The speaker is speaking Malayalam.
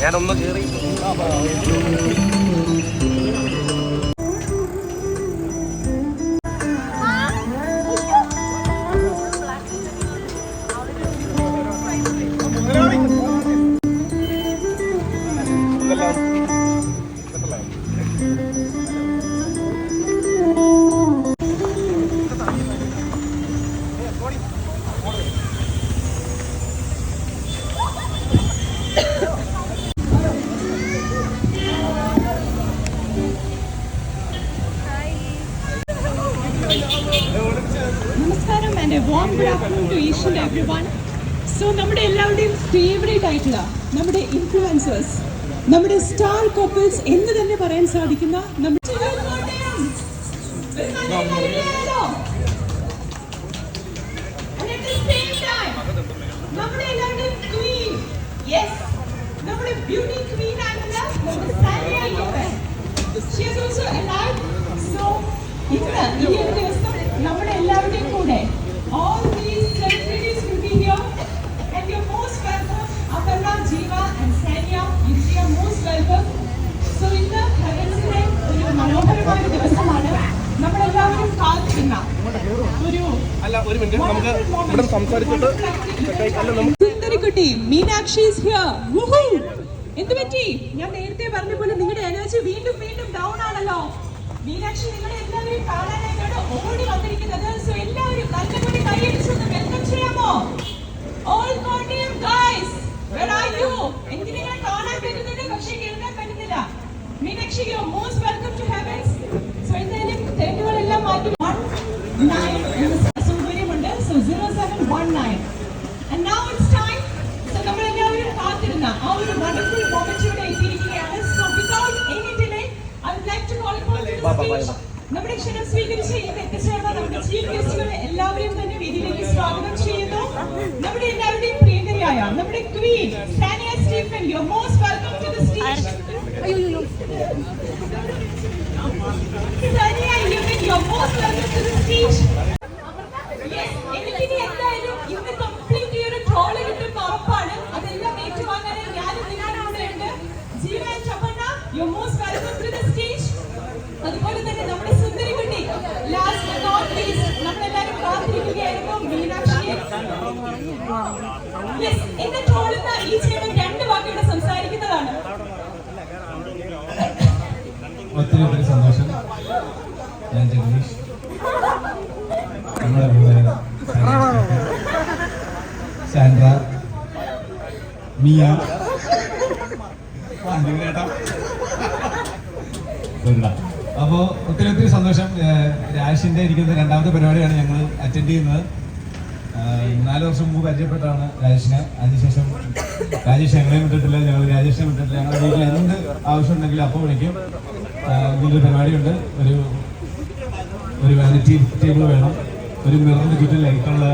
ഞാനൊന്ന് കയറി warm good afternoon to each and every one so നമ്മുടെ എല്ലാവരുടെയും ഫേവറേറ്റ് ആയിട്ടുള്ള നമ്മുടെ ഇൻഫ്ലുവൻസേഴ്സ് നമ്മുടെ സ്റ്റാർ കപ്പിൾസ് എന്ന് തന്നെ പറയാൻ സാധിക്കുന്ന നമ്മുടെ നമ്മുടെ queen ആയിട്ടുള്ള നമ്മുടെ Sania Ayyappan She is also alive. So, ഇന്ന് ഈ ഒരു ദിവസം നമ്മുടെ എല്ലാവരുടെയും കൂടെ all these celebrities will be here and you're most welcome. Aparna, Jeeva and Sanya, you three are most welcome. So, ഇന്ന് ഹെവൻസിലെ ഒരു മനോഹരമായ ദിവസമാണ്. നമ്മളെല്ലാവരും കാത്തിരുന്ന ഒരു സുന്ദരിക്കുട്ടി മീനാക്ഷി is here. Woohoo! എന്ത് പറ്റി? ഞാൻ നേരത്തെ പറഞ്ഞ പോലെ നിങ്ങളുടെ എനർജി വീണ്ടും വീണ്ടും ഡൗൺ ആണല്ലോ. മീനാക്ഷി നിങ്ങളെ എല്ലാവരും കാണാനായിട്ടാണ് ഓടി വന്നിരിക്കുന്നത്. സോ എല്ലാവരും കൈയടിച്ചൊന്ന് welcome you most welcome to heavens so എന്തായാലും തെറ്റുകളെല്ലാം മാറ്റി. 19 എന്ന സൗകര്യമുണ്ട്. So 0719 and now it's time so നമ്മളെല്ലാവരും കാത്തിരുന്ന ആ ഒരു wonderful moment ഇവിടെ എത്തിയിരിക്കുകയാണ്. Any delay, I would like to call upon to the നമ്മുടെ ക്ഷണം സ്വീകരിച്ച് ഇന്ന് എത്തിച്ചേർന്ന നമ്മുടെ ചീഫ് ഗസ്റ്റുകളെ എല്ലാവരെയും തന്നെ വേദിയിലേക്ക് സ്വാഗതം ചെയ്യുന്നു. നമ്മുടെ എല്ലാവരുടെയും പ്രിയങ്കരിയായ നമ്മുടെ queen Sania Stephen you most welcome to the stage Sania you most welcome to the stage Yes, എനിക്കിനി എന്തായാലും ഇന്ന് complete ഈ ഒരു troll കിട്ടുന്ന ഉറപ്പാണ്. അതെല്ലാം ഏറ്റുവാങ്ങാനായി ഞാനും നിങ്ങളും ഇവിടെ ഉണ്ട്. ജീവ and Tamanna, you're most welcome to the stage. അതുപോലെ തന്നെ നമ്മുടെ സുന്ദരിക്കുട്ടി, last but not least, നമ്മളെല്ലാവരും കാത്തിരിക്കുകയായിരുന്നു മീനാക്ഷിയെ. Yes, എന്റെ troll ന്ന് ഈ ചേട്ടൻ വാക്കുകൂടെ സംസാരിക്കുന്നതാണ്. ഒത്തിരി ഒത്തിരി സന്തോഷം. ഞാൻ ജഗദീഷ്. നമ്മുടെ കൂടെ സാൻഡ്ര. മിയ. അപ്പോൾ ഒത്തിരി ഒത്തിരി സന്തോഷം ഏഹ് ഇരിക്കുന്ന രണ്ടാമത്തെ പരിപാടിയാണ് ഞങ്ങൾ അറ്റൻഡ് ചെയ്യുന്നത്. നാല് വർഷം മുമ്പ് പരിചയപ്പെട്ടാണ് രാജേഷിനെ. അതിനുശേഷം രാജേഷ് ഞങ്ങളെ വിട്ടിട്ടില്ല. ഞങ്ങൾ രാജേഷിനെ വിട്ടിട്ടില്ല. ഞങ്ങളുടെ വീട്ടിൽ എന്ത് ആവശ്യം ഉണ്ടെങ്കിലും അപ്പോൾ വിളിക്കും ഇതിന്റെ പരിപാടിയുണ്ട്. ഒരു ഒരു വാനിറ്റി ടേബിൾ വേണം. ഒരു മിററിന് ചുറ്റും ലൈറ്റുള്ള